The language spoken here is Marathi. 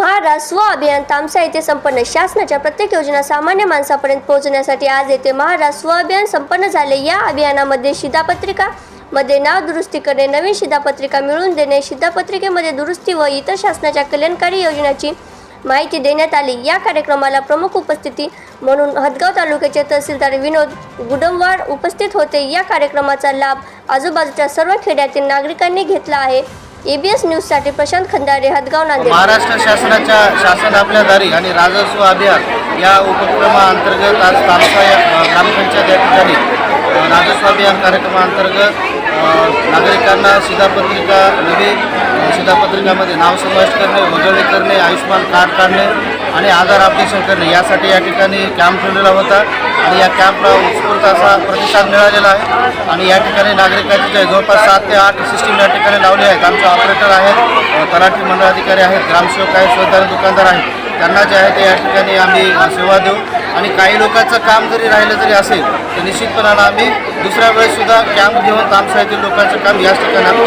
महाराज स्व अभियान तामसा येथे संपन्न. शासनाच्या प्रत्येक योजना सामान्य माणसापर्यंत पोहोचण्यासाठी आज येथे महाराज स्व अभियान संपन्न झाले. या अभियानामध्ये शिधापत्रिका मध्ये नाव दुरुस्ती करणे नवीन शिधापत्रिका मिळवून देणे शिधापत्रिकेमध्ये दुरुस्ती व इतर शासनाच्या कल्याणकारी योजनाची माहिती देण्यात आली. या कार्यक्रमाला प्रमुख उपस्थिती म्हणून हदगाव तालुक्याचे तहसीलदार विनोद गुडमवाड उपस्थित होते. या कार्यक्रमाचा लाभ आजूबाजूच्या सर्व खेड्यातील नागरिकांनी घेतला आहे. एबीएस न्यूजसाठी प्रशांत खंदारे हदगाव नांदेड. महाराष्ट्र शासनाच्या शासन आपल्या दारी आणि राजस्व अभियान या उपक्रमाअंतर्गत आज तालुका या ग्रामपंचायत या ठिकाणी राजस्व अभियान कार्यक्रमाअंतर्गत नागरिकांना शिधापत्रिका नवी शिधापत्रिकामध्ये नाव समाविष्ट करणे वगळणे करणे आयुष्यमान कार्ड काढणे आणि आधार अपडेशन करणे. यासाठी या ठिकाणी कॅम्प ठेवलेला होता आणि या कॅम्पला उत्स्फूर्त असा प्रतिसाद मिळालेला आहे. आणि या ठिकाणी नागरिकांचे जे जवळपास सात ते आठ सिस्टीम या ठिकाणी लावले आहेत. आमचे ऑपरेटर आहेत तलाठी मंडळ अधिकारी आहेत ग्रामसेवक आहेत स्वतः दुकानदार आहेत. त्यांना जे आहे ते या ठिकाणी आम्ही सेवा देऊ. आणि काही लोकांचं काम जरी राहिलं जरी असेल तर निश्चितपणानं आम्ही दुसऱ्या वेळेससुद्धा कॅम्प घेऊन तामसाहेतील लोकांचं काम याच ठिकाणी आम्ही